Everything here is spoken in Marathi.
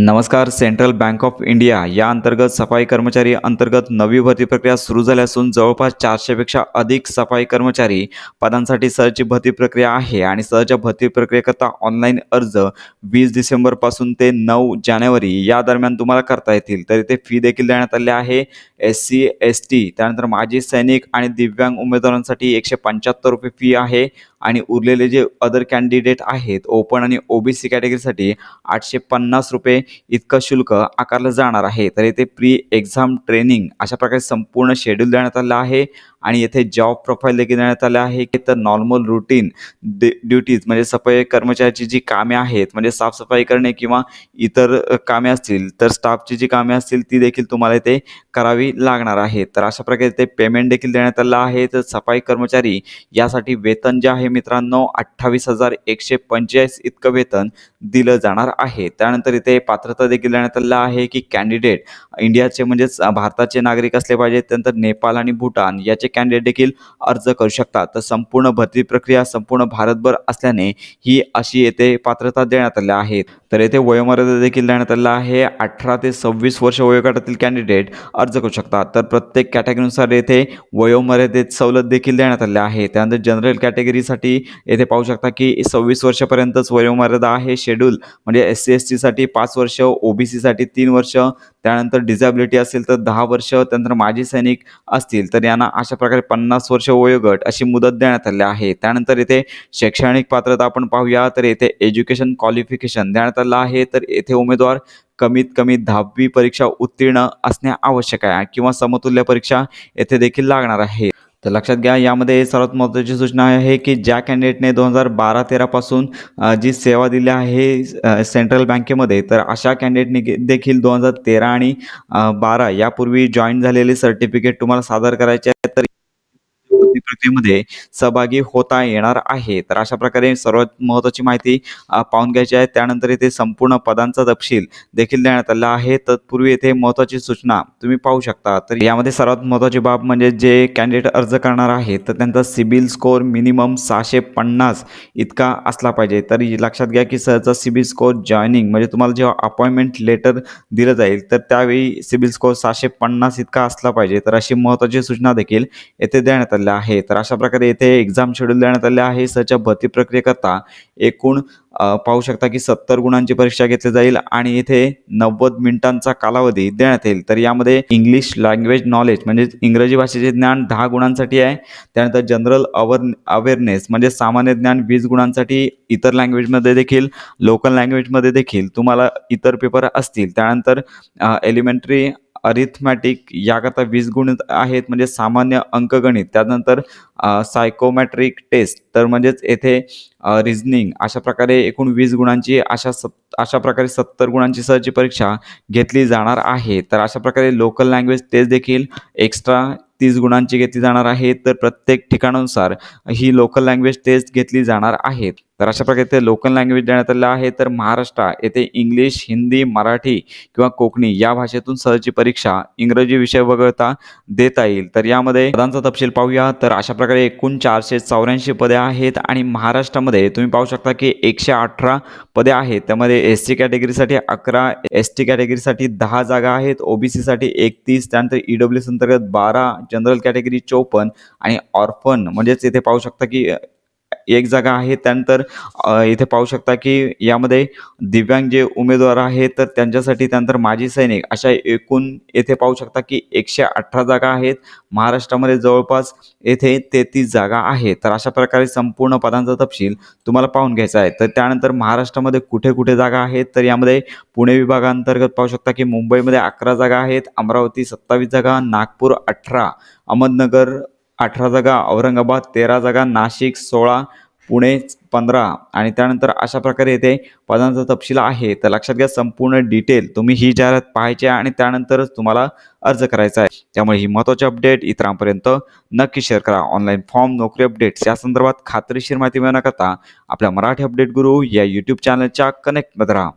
नमस्कार सेंट्रल बँक ऑफ इंडिया या अंतर्गत सफाई कर्मचारी अंतर्गत नवी भरती प्रक्रिया सुरू झाली असून जवळपास चारशेपेक्षा अधिक सफाई कर्मचारी पदांसाठी सहची भरती प्रक्रिया आहे आणि सहच्या भरती प्रक्रियेकरता ऑनलाईन अर्ज वीस डिसेंबरपासून ते नऊ जानेवारी या दरम्यान तुम्हाला करता येतील. तर इथे फी देखील देण्यात आली आहे. एस सी एस टी त्यानंतर माजी सैनिक आणि दिव्यांग उमेदवारांसाठी एकशे पंच्याहत्तर रुपये फी आहे. आणि उरलेले जे अदर कॅन्डिडेट आहेत ओपन आणि ओबीसी कॅटेगरीसाठी आठशे पन्नास रुपये इतकं शुल्क आकारलं जाणार आहे. तर येथे प्री एक्झाम ट्रेनिंग अशा प्रकारे संपूर्ण शेड्यूल देण्यात आलं आहे आणि येथे जॉब प्रोफाईल देखील देण्यात आलं आहे. की तर नॉर्मल रुटीन डे ड्युटीज म्हणजे सफाई कर्मचाऱ्याची जी कामे आहेत म्हणजे साफसफाई करणे किंवा इतर कामे असतील तर स्टाफची जी कामे असतील ती देखील तुम्हाला इथे करावी लागणार आहे. तर अशा प्रकारे ते पेमेंट देखील देण्यात आलं आहे. तर सफाई कर्मचारी यासाठी वेतन जे आहे मित्रांनो अठ्ठावीस हजार एकशे पंचेचाळीस इतकं वेतन दिलं जाणार आहे. त्यानंतर इथे पात्रता देखील देण्यात आलेलं आहे की कॅन्डिडेट इंडियाचे म्हणजेच भारताचे नागरिक असले पाहिजेत त्यानंतर नेपाळ आणि भूटान याचे कॅन्डिडेट देखील अर्ज करू शकतात. तर संपूर्ण भरती प्रक्रिया संपूर्ण भारतभर असल्याने ही अशी येथे पात्रता देण्यात आल्या आहेत तर येथे वयोमर्यादा देखील देण्यात आलेला आहे. अठरा ते सव्वीस वर्ष वयोगटातील कॅन्डिडेट अर्ज करू शकतात. तर प्रत्येक कॅटेगरीनुसार येथे वयोमर्यादेत सवलत देखील देण्यात आल्या आहे. त्यानंतर जनरल कॅटेगरीसाठी येथे पाहू शकता की सव्वीस वर्षापर्यंतच वयोमर्यादा आहे. शेड्यूल म्हणजे एस सी एस टीसाठी पाच वर्ष ओ बी सीसाठी तीन वर्ष त्यानंतर डिझॅबिलिटी असेल तर दहा वर्ष त्यानंतर माजी सैनिक असतील तर यांना अशा प्रकारे पन्नास वर्ष वयोगट अशी मुदत देण्यात आली आहे. त्यानंतर येथे शैक्षणिक पात्रता आपण पाहूया तर येथे एज्युकेशन क्वालिफिकेशन देण्यात आलं आहे तर येथे उमेदवार कमीत कमी दहावी परीक्षा उत्तीर्ण असणे आवश्यक आहे किंवा समतुल्य परीक्षा येथे देखील लागणार आहे. तर लक्षात घ्या यामध्ये सर्वात महत्त्वाची सूचना आहे की ज्या कॅन्डिडेटने दोन हजार बारा तेरापासून जी सेवा दिली आहे सेंट्रल बँकेमध्ये तर अशा कॅन्डिडेटने देखील दोन हजार तेरा आणि बारा यापूर्वी जॉईन झालेले सर्टिफिकेट तुम्हाला सादर करायचे आहे तर भरती सहभागी होता येणार आहे. तर अशा प्रकारे सर्वात महत्त्वाची माहिती पाहून घ्यायची आहे. त्यानंतर येथे संपूर्ण पदांचा तपशील देखील देण्यात आला आहे. तत्पूर्वी येथे महत्त्वाची सूचना तुम्ही पाहू शकता. तर यामध्ये सर्वात महत्त्वाची बाब म्हणजे जे कॅन्डिडेट अर्ज करणार आहे तर त्यांचा सिबिल स्कोअर मिनिमम सहाशे पन्नास इतका असला पाहिजे. तर लक्षात घ्या की सहजा सिबिल स्कोअर जॉईनिंग म्हणजे तुम्हाला जेव्हा अपॉइंटमेंट लेटर दिलं जाईल तर त्यावेळी सिबिल स्कोअर सहाशे पन्नास इतका असला पाहिजे. तर अशी महत्त्वाची सूचना देखील येथे देण्यात आल्या आहे. तर अशा प्रकारे येथे एक्झाम शेड्यूल देण्यात आले आहे. सच्या भरती प्रक्रियेकरता एकूण पाहू शकता की सत्तर गुणांची परीक्षा घेतली जाईल आणि इथे नव्वद मिनिटांचा कालावधी देण्यात येईल. तर यामध्ये इंग्लिश लँग्वेज नॉलेज म्हणजे इंग्रजी भाषेचे ज्ञान दहा गुणांसाठी आहे. त्यानंतर जनरल अवर अवेअरनेस म्हणजे सामान्य ज्ञान वीस गुणांसाठी इतर लँग्वेजमध्ये देखील लोकल लँग्वेजमध्ये देखील तुम्हाला इतर पेपर असतील. त्यानंतर एलिमेंटरी अरिथमॅटिक याकरता वीस गुण आहेत म्हणजे सामान्य अंकगणित. त्यानंतर सायकोमॅट्रिक टेस्ट तर म्हणजेच येथे रिझनिंग अशा प्रकारे एकूण वीस गुणांची अशा सत् अशा प्रकारे सत्तर गुणांची सहची परीक्षा घेतली जाणार आहे. तर अशा प्रकारे लोकल लँग्वेज टेस्ट देखील एक्स्ट्रा तीस गुणांची घेतली जाणार आहे. तर प्रत्येक ठिकाणानुसार ही लोकल लँग्वेज टेस्ट घेतली जाणार आहेत तर अशा प्रकारे ते लोकल लँग्वेज देण्यात आलेलं आहे. तर महाराष्ट्र येथे इंग्लिश हिंदी मराठी किंवा कोकणी या भाषेतून सहजी परीक्षा इंग्रजी विषय वगळता देता येईल. तर यामध्ये पदांचा तपशील पाहूया. तर अशा प्रकारे एकूण चारशे चौऱ्याऐंशी पदे आहेत आणि महाराष्ट्रामध्ये तुम्ही पाहू शकता की एकशे अठरा पदे आहेत. त्यामध्ये एस सी कॅटेगरीसाठी अकरा एस टी कॅटेगरीसाठी दहा जागा आहेत. ओबीसीसाठी एकतीस त्यानंतर ई डब्ल्यू एस अंतर्गत बारा जनरल कॅटेगरी चौपन्न आणि ऑर्फन म्हणजेच इथे पाहू शकता की एक जागा आहे. त्यानंतर इथे पाहू शकता की यामध्ये दिव्यांग जे उमेदवार आहेत तर त्यांच्यासाठी त्यानंतर माजी सैनिक अशा एकूण येथे पाहू शकता की एकशे अठरा जागा आहेत. महाराष्ट्रामध्ये जवळपास येथे तेहतीस जागा आहेत. तर अशा प्रकारे संपूर्ण पदांचा तपशील तुम्हाला पाहून घ्यायचा आहे. तर त्यानंतर महाराष्ट्रामध्ये कुठे कुठे जागा आहेत? तर यामध्ये पुणे विभागांतर्गत पाहू शकता की मुंबईमध्ये अकरा जागा आहेत. अमरावती सत्तावीस जागा नागपूर अठरा अहमदनगर अठरा जागा औरंगाबाद तेरा जागा नाशिक सोळा पुणे पंधरा. आणि त्यानंतर अशा प्रकारे येथे पदांचा तपशील आहे. तर लक्षात घ्या संपूर्ण डिटेल तुम्ही ही जाहिरात पाहायची आहे आणि त्यानंतरच तुम्हाला अर्ज करायचा आहे. त्यामुळे ही महत्त्वाची अपडेट इतरांपर्यंत नक्की शेअर करा. ऑनलाईन फॉर्म नोकरी अपडेट्स या संदर्भात खात्रीशीर माहिती मिळवण्याकरता आपल्या मराठी अपडेट गुरु या यूट्यूब चॅनलच्या कनेक्टमध्ये राहा.